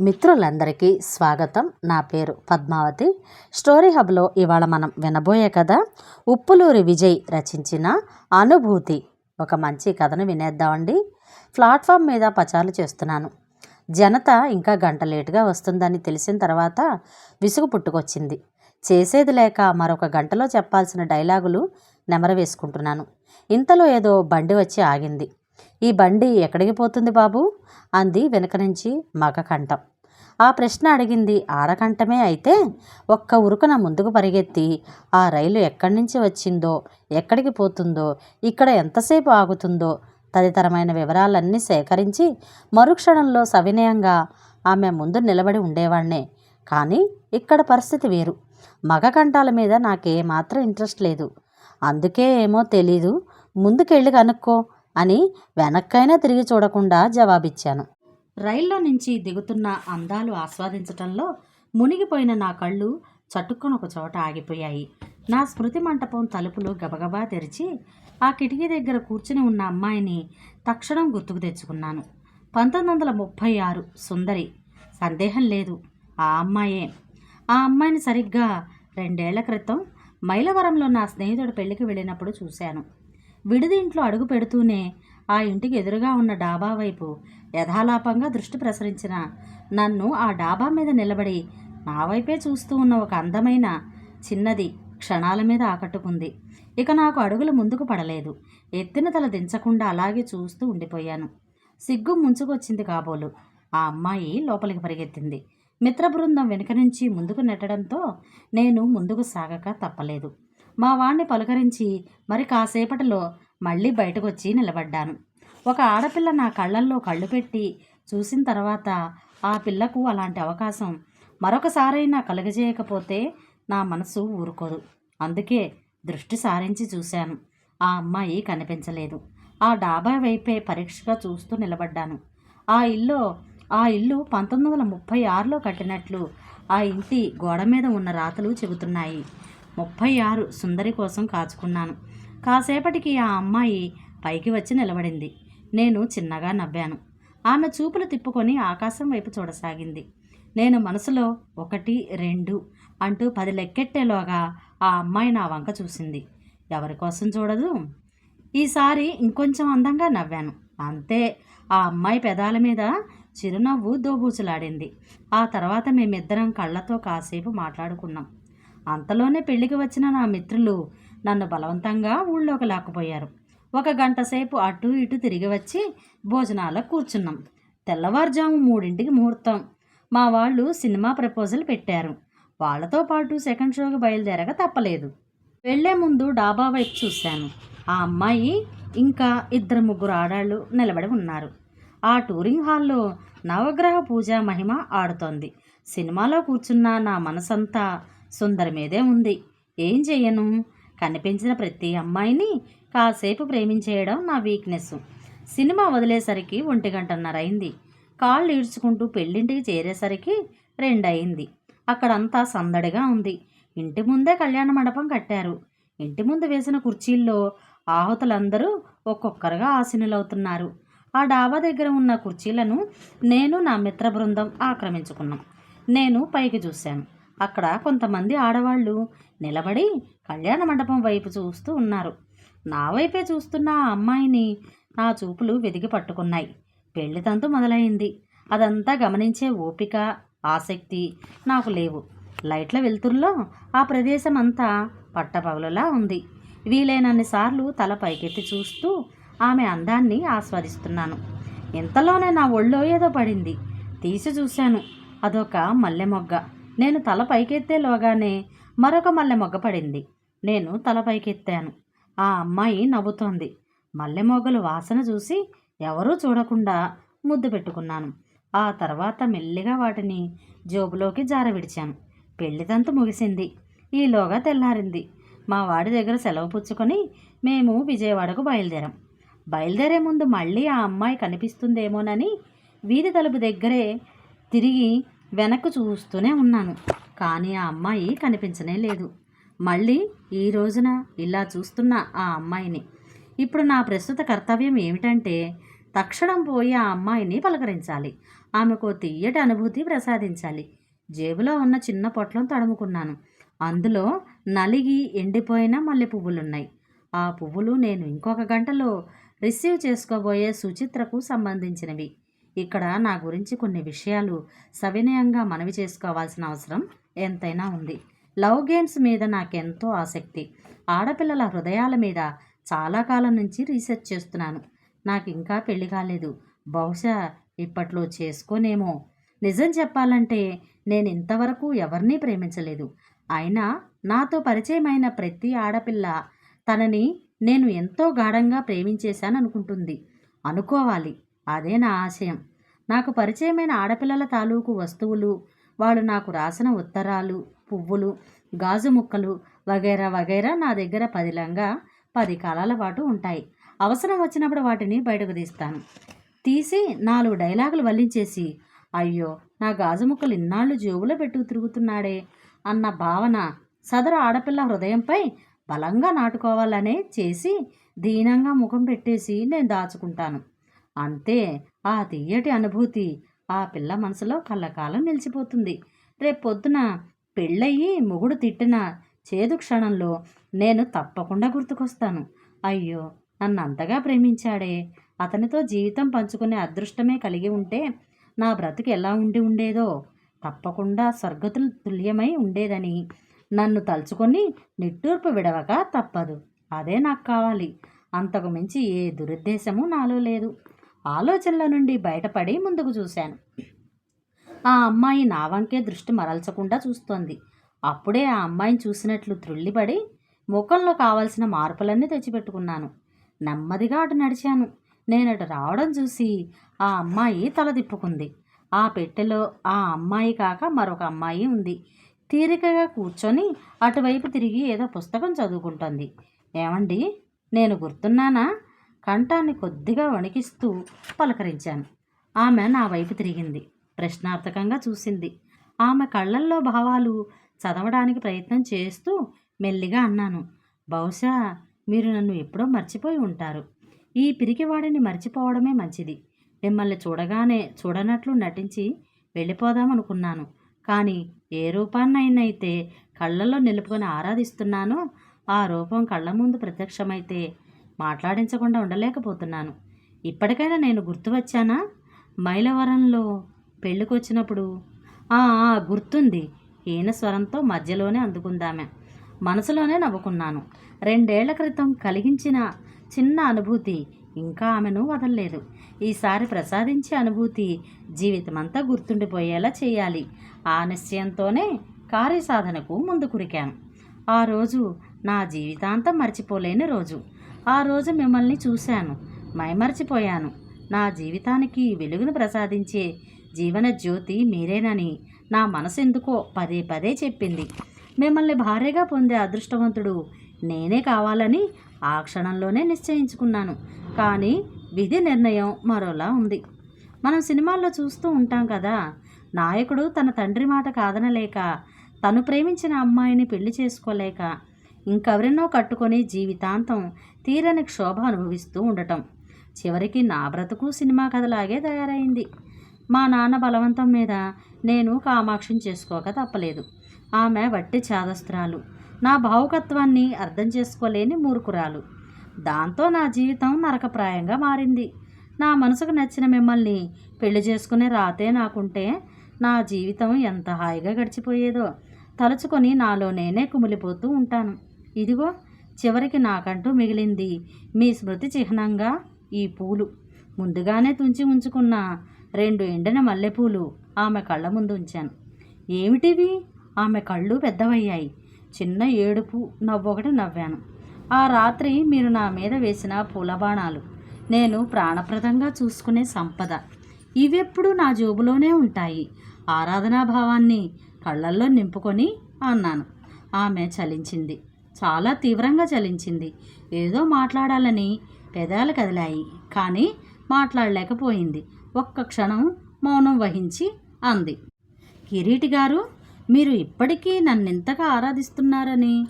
మిత్రులందరికీ స్వాగతం. నా పేరు పద్మావతి. స్టోరీ హబ్లో ఇవాళ మనం వినబోయే కథ ఉప్పులూరి విజయ్ రచించిన అనుభూతి. ఒక మంచి కథను వినేద్దామండి. ప్లాట్ఫామ్ మీద పచారులు చేస్తున్నాను. జనత ఇంకా గంట లేటుగా వస్తుందని తెలిసిన తర్వాత విసుగు పుట్టుకొచ్చింది. చేసేది లేక మరొక గంటలో చెప్పాల్సిన డైలాగులు నెమర వేసుకుంటున్నాను. ఇంతలో ఏదో బండి వచ్చి ఆగింది. ఈ బండి ఎక్కడికి పోతుంది బాబు? అంది వెనక నుంచి మగ కంఠం. ఆ ప్రశ్న అడిగింది ఆడకంఠమే అయితే ఒక్క ఉరుకున ముందుకు పరిగెత్తి ఆ రైలు ఎక్కడి నుంచి వచ్చిందో ఎక్కడికి పోతుందో ఇక్కడ ఎంతసేపు ఆగుతుందో తదితరమైన వివరాలన్నీ సేకరించి మరుక్షణంలో సవినయంగా ఆమె ముందు నిలబడి ఉండేవాణ్ణే. కానీ ఇక్కడ పరిస్థితి వేరు. మగ కంఠాల మీద నాకేమాత్రం ఇంట్రెస్ట్ లేదు. అందుకే ఏమో తెలీదు. ముందుకెళ్ళి కనుక్కో. అని వెనక్కైనా తిరిగి చూడకుండా జవాబిచ్చాను. రైల్లో నుంచి దిగుతున్న అందాలు ఆస్వాదించటంలో మునిగిపోయిన నా కళ్ళు చట్టుకొని ఒక చోట ఆగిపోయాయి. నా స్మృతి మంటపం తలుపులు గబగబా తెరిచి ఆ కిటికీ దగ్గర కూర్చుని ఉన్న అమ్మాయిని తక్షణం గుర్తుకు తెచ్చుకున్నాను. పంతొమ్మిది వందల ముప్పై ఆరు సుందరి. సందేహం లేదు. ఆ అమ్మాయే. ఆ అమ్మాయిని సరిగ్గా రెండేళ్ళ క్రితం మైలవరంలో నా స్నేహితుడు పెళ్ళికి వెళ్ళినప్పుడు చూశాను. విడిది ఇంట్లో అడుగు పెడుతూనే ఆ ఇంటికి ఎదురుగా ఉన్న డాబా వైపు యథాలాపంగా దృష్టి ప్రసరించిన నన్ను ఆ డాబా మీద నిలబడి నా వైపే చూస్తూ ఉన్న ఒక అందమైన చిన్నది క్షణాల మీద ఆకట్టుకుంది. ఇక నాకు అడుగులు ముందుకు పడలేదు. ఎత్తిన తల దించకుండా అలాగే చూస్తూ ఉండిపోయాను. సిగ్గు ముంచుకొచ్చింది కాబోలు. ఆ అమ్మాయి లోపలికి పరిగెత్తింది. మిత్ర బృందం వెనుక నుంచి ముందుకు నెట్టడంతో నేను ముందుకు సాగక తప్పలేదు. మా వాణ్ణి పలకరించి మరి కాసేపటిలో మళ్ళీ బయటకొచ్చి నిలబడ్డాను. ఒక ఆడపిల్ల నా కళ్ళల్లో కళ్ళు పెట్టి చూసిన తర్వాత ఆ పిల్లకు అలాంటి అవకాశం మరొకసారైనా కలుగజేయకపోతే నా మనసు ఊరుకోదు. అందుకే దృష్టి సారించి చూశాను. ఆ అమ్మాయి కనిపించలేదు. ఆ డాబా వైపే పరీక్షగా చూస్తూ నిలబడ్డాను. ఆ ఇల్లు ఆ ఇల్లు పంతొమ్మిది వందల ముప్పై ఆరులో కట్టినట్లు ఆ ఇంటి గోడ మీద ఉన్న రాతలు చెబుతున్నాయి. ముప్పై ఆరు సుందరి కోసం కాచుకున్నాను. కాసేపటికి ఆ అమ్మాయి పైకి వచ్చి నిలబడింది. నేను చిన్నగా నవ్వాను. ఆమె చూపులు తిప్పుకొని ఆకాశం వైపు చూడసాగింది. నేను మనసులో ఒకటి రెండు అంటూ పది లెక్కెట్టేలోగా ఆ అమ్మాయి నా వంక చూసింది. ఎవరి కోసం చూడదు? ఈసారి ఇంకొంచెం అందంగా నవ్వాను. అంతే ఆ అమ్మాయి పెదాల మీద చిరునవ్వు దోబూచులాడింది. ఆ తర్వాత మేమిద్దరం కళ్ళతో కాసేపు మాట్లాడుకున్నాం. అంతలోనే పెళ్ళికి వచ్చిన నా మిత్రులు నన్ను బలవంతంగా ఊళ్ళోకి లాక్కుపోయారు. ఒక గంట సేపు అటు ఇటు తిరిగి వచ్చి భోజనాలకు కూర్చున్నాం. తెల్లవారుజాము మూడింటికి ముహూర్తం. మా వాళ్ళు సినిమా ప్రపోజల్ పెట్టారు. వాళ్ళతో పాటు సెకండ్ షోకి బయలుదేరక తప్పలేదు. వెళ్ళే ముందు డాబా వైపు చూశాను. ఆ అమ్మాయి ఇంకా ఇద్దరు ముగ్గురు ఆడాళ్ళు నిలబడి ఉన్నారు. ఆ టూరింగ్ హాల్లో నవగ్రహ పూజ మహిమ ఆడుతోంది. సినిమాలో కూర్చున్న నా మనసంతా సుందరి మీదే ఉంది. ఏం చెయ్యను? కనిపించిన ప్రతి అమ్మాయిని కాసేపు ప్రేమించేయడం నా వీక్నెస్ సినిమా వదిలేసరికి ఒంటి గంటన్నర అయింది కాళ్ళు ఈడ్చుకుంటూ పెళ్ళింటికి చేరేసరికి రెండయింది. అక్కడంతా సందడిగా ఉంది. ఇంటి ముందే కళ్యాణ మండపం కట్టారు. ఇంటి ముందు వేసిన కుర్చీల్లో ఆహుతులందరూ ఒక్కొక్కరుగా ఆసీనులవుతున్నారు. ఆ డాబా దగ్గర ఉన్న కుర్చీలను నేను నా మిత్ర బృందం ఆక్రమించుకున్నాం. నేను పైకి చూశాను. అక్కడ కొంతమంది ఆడవాళ్ళు నిలబడి కళ్యాణ మండపం వైపు చూస్తూ ఉన్నారు. నా వైపే చూస్తున్న ఆ అమ్మాయిని నా చూపులు వెదిగి పట్టుకున్నాయి. పెళ్ళి తంతు మొదలైంది. అదంతా గమనించే ఓపిక ఆసక్తి నాకు లేవు. లైట్ల వెలుతురులో ఆ ప్రదేశం అంతా పట్టపగలులా ఉంది. వీలైనన్నిసార్లు తల పైకెత్తి చూస్తూ ఆమె అందాన్ని ఆస్వాదిస్తున్నాను. ఇంతలోనే నా ఒళ్ళో ఏదో పడింది. తీసి చూశాను. అదొక మల్లె మొగ్గ. నేను తల పైకెత్తేలోగానే మరొక మల్లె మొగ్గ పడింది. నేను తల పైకెత్తాను. ఆ అమ్మాయి నవ్వుతోంది. మల్లె మొగ్గలు వాసన చూసి ఎవరూ చూడకుండా ముద్దు పెట్టుకున్నాను. ఆ తర్వాత మెల్లిగా వాటిని జోబులోకి జార విడిచాను ముగిసింది. ఈలోగా తెల్లారింది. మా వాడి దగ్గర సెలవు పుచ్చుకొని మేము విజయవాడకు బయలుదేరాం. బయలుదేరే ముందు మళ్ళీ ఆ అమ్మాయి కనిపిస్తుందేమోనని వీధి తలుపు దగ్గరే తిరిగి వెనక్కు చూస్తూనే ఉన్నాను కానీ ఆ అమ్మాయి కనిపించనే లేదు. మళ్ళీ ఈ రోజున ఇలా చూస్తున్న ఆ అమ్మాయిని. ఇప్పుడు నా ప్రస్తుత కర్తవ్యం ఏమిటంటే తక్షణం పోయి ఆ అమ్మాయిని పలకరించాలి. ఆమెకు తీయటి అనుభూతి ప్రసాదించాలి. జేబులో ఉన్న చిన్న పొట్లం తడుముకున్నాను. అందులో నలిగి ఎండిపోయిన మల్లె పువ్వులున్నాయి ఆ పువ్వులు నేను ఇంకొక గంటలో రిసీవ్ చేసుకోబోయే సుచిత్రకు సంబంధించినవి. ఇక్కడ నా గురించి కొన్ని విషయాలు సవినయంగా మనవి చేసుకోవాల్సిన అవసరం ఎంతైనా ఉంది. లవ్ గేమ్స్ మీద నాకెంతో ఆసక్తి. ఆడపిల్లల హృదయాల మీద చాలా కాలం నుంచి రీసెర్చ్ చేస్తున్నాను. నాకు ఇంకా పెళ్ళి కాలేదు. బహుశా ఇప్పట్లో చేసుకోనేమో. నిజం చెప్పాలంటే నేను ఇంతవరకు ఎవరినీ ప్రేమించలేదు. అయినా నాతో పరిచయమైన ప్రతి ఆడపిల్ల తనని నేను ఎంతో గాఢంగా ప్రేమించేశాను అనుకుంటుంది అనుకోవాలి. అదే నా ఆశయం. నాకు పరిచయమైన ఆడపిల్లల తాలూకు వస్తువులు వాళ్ళు నాకు రాసిన ఉత్తరాలు పువ్వులు గాజు ముక్కలు వగైరా వగైరా నా దగ్గర పదిలంగా పది కాలాల పాటు ఉంటాయి. అవసరం వచ్చినప్పుడు వాటిని బయటకు తీస్తాను. తీసి నాలుగు డైలాగులు వల్లించేసి అయ్యో నా గాజు ముక్కలు ఇన్నాళ్ళు జేబులో పెట్టుకు తిరుగుతున్నాడే అన్న భావన సదరు ఆడపిల్ల హృదయంపై బలంగా నాటుకోవాలనే చేసి దీనంగా ముఖం పెట్టేసి నేను దాచుకుంటాను. అంతే ఆ తీయటి అనుభూతి ఆ పిల్ల మనసులో కళ్ళకాలం నిలిచిపోతుంది. రేపు పెళ్ళయ్యి పెళ్ళయి మొగుడు తిట్టిన చేదు క్షణంలో నేను తప్పకుండా గుర్తుకొస్తాను. అయ్యో నన్ను అంతగా ప్రేమించాడే. అతనితో జీవితం పంచుకునే అదృష్టమే కలిగి ఉంటే నా బ్రతుకు ఎలా ఉండి ఉండేదో. తప్పకుండా స్వర్గతులు తుల్యమై ఉండేదని. నన్ను తలుచుకొని నిట్టూర్పు విడవక తప్పదు. అదే నాకు కావాలి. అంతకు మించి ఏ దురుద్దేశము నాలో లేదు. ఆలోచనల నుండి బయటపడి ముందుకు చూశాను. ఆ అమ్మాయి నా వంకే దృష్టి మరల్చకుండా చూస్తోంది. అప్పుడే ఆ అమ్మాయిని చూసినట్లు త్రుళ్ళిపడి ముఖంలో కావలసిన మార్పులన్నీ తెచ్చిపెట్టుకున్నాను. నెమ్మదిగా అటు నడిచాను. నేను అటు రావడం చూసి ఆ అమ్మాయి తల తిప్పుకుంది. ఆ పెట్టెలో ఆ అమ్మాయి కాక మరొక అమ్మాయి ఉంది. తీరికగా కూర్చొని అటువైపు తిరిగి ఏదో పుస్తకం చదువుకుంటోంది. ఏమండి? నేను గుర్తున్నానా? కంఠాన్ని కొద్దిగా వణికిస్తూ పలకరించాను. ఆమె నా వైపు తిరిగింది. ప్రశ్నార్థకంగా చూసింది. ఆమె కళ్ళల్లో భావాలు చదవడానికి ప్రయత్నం చేస్తూ మెల్లిగా అన్నాను బహుశా మీరు నన్ను ఎప్పుడో మర్చిపోయి ఉంటారు. ఈ పిరికివాడిని మర్చిపోవడమే మంచిది. మిమ్మల్ని చూడగానే చూడనట్లు నటించి వెళ్ళిపోదామనుకున్నాను. కానీ ఏ రూపాన్నైనైతే కళ్ళల్లో నిలుపుకొని ఆరాధిస్తున్నానో ఆ రూపం కళ్ళ ముందు ప్రత్యక్షమైతే మాట్లాడించకుండా ఉండలేకపోతున్నాను. ఇప్పటికైనా నేను గుర్తు వచ్చానా మైలవరంలో పెళ్ళికొచ్చినప్పుడు. "ఆ, గుర్తుంది. ఈయన స్వరంతో మధ్యలోనే అందుకుందామె. మనసులోనే నవ్వుకున్నాను. రెండేళ్ళ క్రితం కలిగించిన చిన్న అనుభూతి ఇంకా ఆమెను వదలలేదు. ఈసారి ప్రసాదించే అనుభూతి జీవితమంతా గుర్తుండిపోయేలా చేయాలి. ఆ నిశ్చయంతోనే కార్యసాధనకు ముందుకురికాను ఆ రోజు నా జీవితాంతం మర్చిపోలేని రోజు. ఆ రోజు మిమ్మల్ని చూశాను. మైమర్చిపోయాను. నా జీవితానికి వెలుగును ప్రసాదించే జీవన జ్యోతి మీరేనని నా మనసు ఎందుకో పదే పదే చెప్పింది. మిమ్మల్ని భార్యగా పొందే అదృష్టవంతుడు నేనే కావాలని ఆ క్షణంలోనే నిశ్చయించుకున్నాను. కానీ విధి నిర్ణయం మరోలా ఉంది. మనం సినిమాల్లో చూస్తూ ఉంటాం కదా! నాయకుడు తన తండ్రి మాట కాదనలేక తను ప్రేమించిన అమ్మాయిని పెళ్ళి చేసుకోలేక ఇంకెవరినో కట్టుకొని జీవితాంతం తీరని క్షోభ అనుభవిస్తూ ఉండటం. చివరికి నా బ్రతుకు సినిమా కథలాగే తయారైంది. మా నాన్న బలవంతం మీద నేను కామాక్షిని చేసుకోక తప్పలేదు. ఆమె వట్టి చాదస్త్రాలు నా భావుకత్వాన్ని అర్థం చేసుకోలేని మూర్ఖురాలు. దాంతో నా జీవితం నరకప్రాయంగా మారింది. నా మనసుకు నచ్చిన మిమ్మల్ని పెళ్ళి చేసుకునే రాతే నాకుంటే నా జీవితం ఎంత హాయిగా గడిచిపోయేదో తలుచుకొని నాలో నేనే కుమిలిపోతూ ఉంటాను. ఇదిగో చివరికి నాకంటూ మిగిలింది. మీ స్మృతి చిహ్నంగా ఈ పూలు. ముందుగానే తుంచి ఉంచుకున్న రెండు ఎండిన మల్లెపూలు ఆమె కళ్ళ ముందు ఉంచాను. ఏమిటివి? ఆమె కళ్ళు పెద్దవయ్యాయి. చిన్న ఏడుపు నవ్వొకటి నవ్వాను. ఆ రాత్రి మీరు నా మీద వేసిన పూల బాణాలు నేను ప్రాణప్రదంగా చూసుకునే సంపద. ఇవెప్పుడు నా జోబులోనే ఉంటాయి. ఆరాధనా భావాన్ని కళ్ళల్లో నింపుకొని అన్నాను. ఆమె చలించింది. చాలా తీవ్రంగా చలించింది. ఏదో మాట్లాడాలని పెదాలు కదిలాయి. కానీ మాట్లాడలేకపోయింది. ఒక్క క్షణం మౌనం వహించి అంది. కిరీటి గారు మీరు ఇప్పటికీ నన్నెంతగా ఆరాధిస్తున్నారని?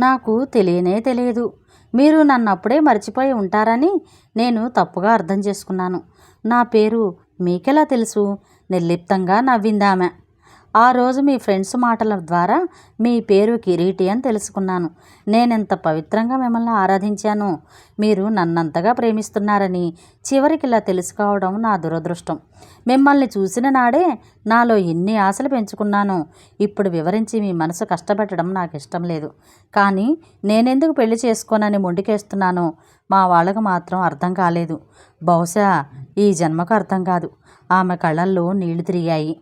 నాకు తెలియనే తెలియదు. మీరు నన్ను అప్పుడే మర్చిపోయి ఉంటారని నేను తప్పుగా అర్థం చేసుకున్నాను. నా పేరు మీకెలా తెలుసు? నిర్లిప్తంగా నవ్విందామె. ఆ రోజు మీ ఫ్రెండ్స్ మాటల ద్వారా మీ పేరు కిరీటి అని తెలుసుకున్నాను. నేనెంత పవిత్రంగా మిమ్మల్ని ఆరాధించాను. మీరు నన్నంతగా ప్రేమిస్తున్నారని చివరికి ఇలా తెలుసుకోవడం నా దురదృష్టం. మిమ్మల్ని చూసిన నాడే నాలో ఎన్ని ఆశలు పెంచుకున్నాను. ఇప్పుడు వివరించి మీ మనసు కష్టపెట్టడం నాకు ఇష్టం లేదు. కానీ నేనెందుకు పెళ్ళి చేసుకోనని మొండికేస్తున్నాను మా వాళ్ళకు మాత్రం అర్థం కాలేదు. బహుశా ఈ జన్మకు అర్థం కాదు. ఆమె కళ్ళల్లో నీళ్ళు తిరిగాయి.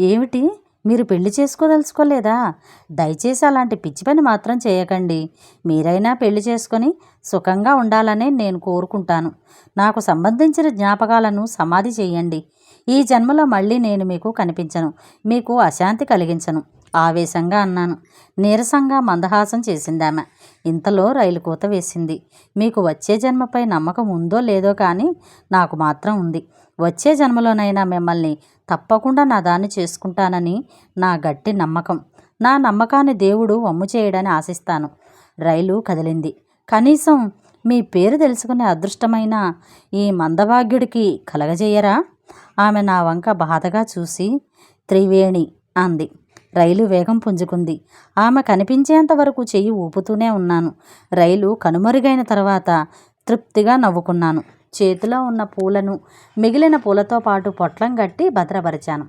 ఏమిటి? మీరు పెళ్ళి చేసుకోదలుచుకోలేదా? దయచేసి అలాంటి పిచ్చి పని మాత్రం చేయకండి. మీరైనా పెళ్ళి చేసుకొని సుఖంగా ఉండాలనే నేను కోరుకుంటాను. నాకు సంబంధించిన జ్ఞాపకాలను సమాధి చేయండి. ఈ జన్మలో మళ్ళీ నేను మీకు కనిపించను. మీకు అశాంతి కలిగించను. ఆవేశంగా అన్నాను. నీరసంగా మందహాసం చేసిందామె. ఇంతలో రైలు కూత వేసింది. మీకు వచ్చే జన్మపై నమ్మకం ఉందో లేదో కానీ నాకు మాత్రం ఉంది. వచ్చే జన్మలోనైనా మిమ్మల్ని తప్పకుండా నా దాన్ని చేసుకుంటానని నా గట్టి నమ్మకం. నా నమ్మకాన్ని దేవుడు వమ్ము చేయడని ఆశిస్తాను. రైలు కదిలింది. కనీసం మీ పేరు తెలుసుకునే అదృష్టమైన ఈ మందభాగ్యుడికి కలగజేయరా? ఆమె నా వంక బాధగా చూసి త్రివేణి అంది. రైలు వేగం పుంజుకుంది. ఆమె కనిపించేంత వరకు చెయ్యి ఊపుతూనే ఉన్నాను. రైలు కనుమరుగైన తర్వాత తృప్తిగా నవ్వుకున్నాను. చేతిలో ఉన్న పూలను మిగిలిన పూలతో పాటు పొట్లం కట్టి భద్రపరిచాను.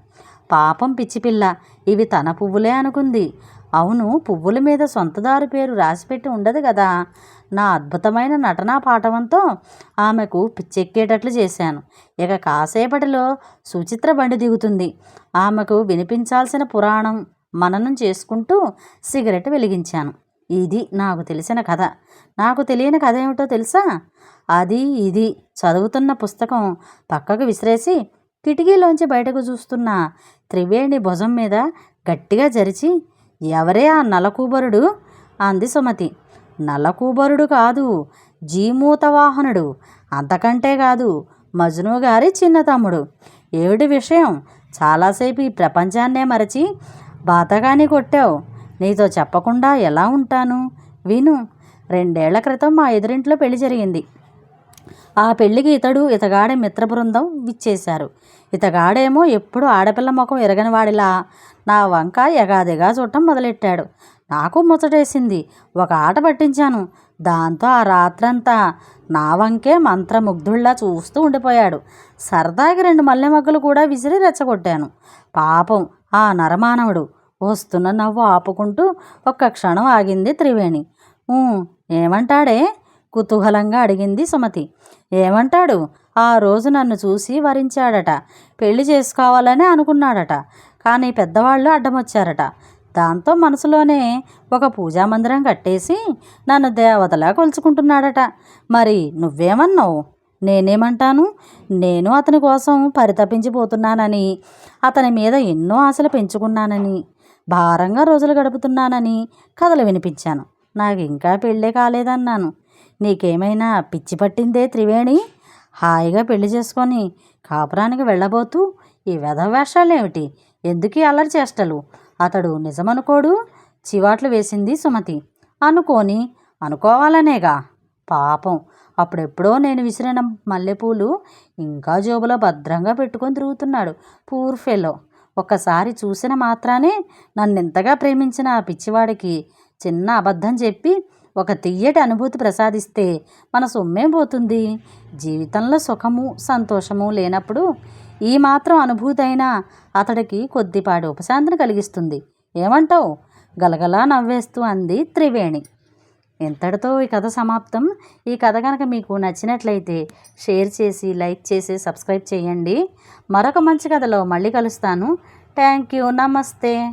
పాపం పిచ్చిపిల్ల ఇవి తన పువ్వులే అనుకుంది. అవును పువ్వుల మీద సొంతదారు పేరు రాసిపెట్టి ఉండదు కదా. నా అద్భుతమైన నటనా పాఠవంతో ఆమెకు పిచ్చెక్కేటట్లు చేశాను. ఇక కాసేపటిలో సుచిత్ర బండి దిగుతుంది. ఆమెకు వినిపించాల్సిన పురాణం మననం చేసుకుంటూ సిగరెట్ వెలిగించాను. ఇది నాకు తెలిసిన కథ. నాకు తెలియని కథ ఏమిటో తెలుసా? అది ఇది. చదువుతున్న పుస్తకం పక్కకు విసిరేసి కిటికీలోంచి బయటకు చూస్తున్న త్రివేణి భుజం మీద గట్టిగా జరిచి ఎవరే ఆ నలకూబరుడు? అంది సుమతి. నలకూబరుడు కాదు జీమూతవాహనుడు. అంతకంటే కాదు మజ్ను గారి చిన్న తమ్ముడు. ఏమిటి విషయం? చాలాసేపు ఈ ప్రపంచాన్నే మరచి బాతగాని కొట్టావు. నీతో చెప్పకుండా ఎలా ఉంటాను? విను రెండేళ్ళ క్రితం మా ఎదురింట్లో పెళ్ళి జరిగింది. ఆ పెళ్ళికి ఇతడు ఇతగాడి మిత్ర బృందం విచ్చేశారు. ఇతగాడేమో ఎప్పుడు ఆడపిల్ల ముఖం ఎరగనివాడిలా నా వంక ఎగాదిగా చూడటం మొదలెట్టాడు. నాకు ముచ్చటేసింది. ఒక ఆట పట్టించాను. దాంతో ఆ రాత్రంతా నా వంకే మంత్రముగ్ధుల్లా చూస్తూ ఉండిపోయాడు. సరదాగా రెండు మల్లెమగ్గలు కూడా విసిరి రెచ్చగొట్టాను. పాపం ఆ నరమానవుడు వస్తున్న నవ్వు ఆపుకుంటూ ఒక్క క్షణం ఆగింది త్రివేణి. ఏమంటాడే? కుతూహలంగా అడిగింది సుమతి. ఏమంటాడు? ఆ రోజు నన్ను చూసి వరించాడట. పెళ్ళి చేసుకోవాలని అనుకున్నాడట. కానీ పెద్దవాళ్ళు అడ్డమొచ్చారట. దాంతో మనసులోనే ఒక పూజా మందిరం కట్టేసి నన్ను దేవతలా కొలుచుకుంటున్నాడట. మరి నువ్వేమన్నావు? నేనేమంటాను? నేను అతని కోసం పరితపించిపోతున్నానని అతని మీద ఎన్నో ఆశలు పెంచుకున్నానని. భారంగా రోజులు గడుపుతున్నానని కథలు వినిపించాను. నాకు ఇంకా పెళ్ళే కాలేదన్నాను. నీకేమైనా పిచ్చి పట్టిందే త్రివేణి? హాయిగా పెళ్ళి చేసుకొని కాపురానికి వెళ్ళబోతూ ఈ వెధవేషాలేమిటి ఎందుకు అల్లరి చేష్టలు? అతడు నిజమనుకోడు? చివాట్లు వేసింది సుమతి. అనుకోని అనుకోవాలనేగా? పాపం. అప్పుడెప్పుడో నేను విసిరిన మల్లెపూలు ఇంకా జేబులో భద్రంగా పెట్టుకొని తిరుగుతున్నాడు. Poor fellow. ఒక్కసారి చూసిన మాత్రానే నన్నెంతగా ప్రేమించిన ఆ పిచ్చివాడికి చిన్న అబద్ధం చెప్పి ఒక తియ్యటి అనుభూతి ప్రసాదిస్తే మన సొమ్మేం పోతుంది? జీవితంలో సుఖము సంతోషము లేనప్పుడు ఈ మాత్రం అనుభూతైనా అతడికి కొద్దిపాటి ఉపశాంతిని కలిగిస్తుంది. ఏమంటావు? గలగలా నవ్వేస్తూ అంది త్రివేణి. ఇంతటితో ఈ కథ సమాప్తం? ఈ కథ కనుక మీకు నచ్చినట్లయితే షేర్ చేసి లైక్ చేసి సబ్స్క్రైబ్ చేయండి. మరొక మంచి కథలో మళ్ళీ కలుస్తాను. Thank you. నమస్తే.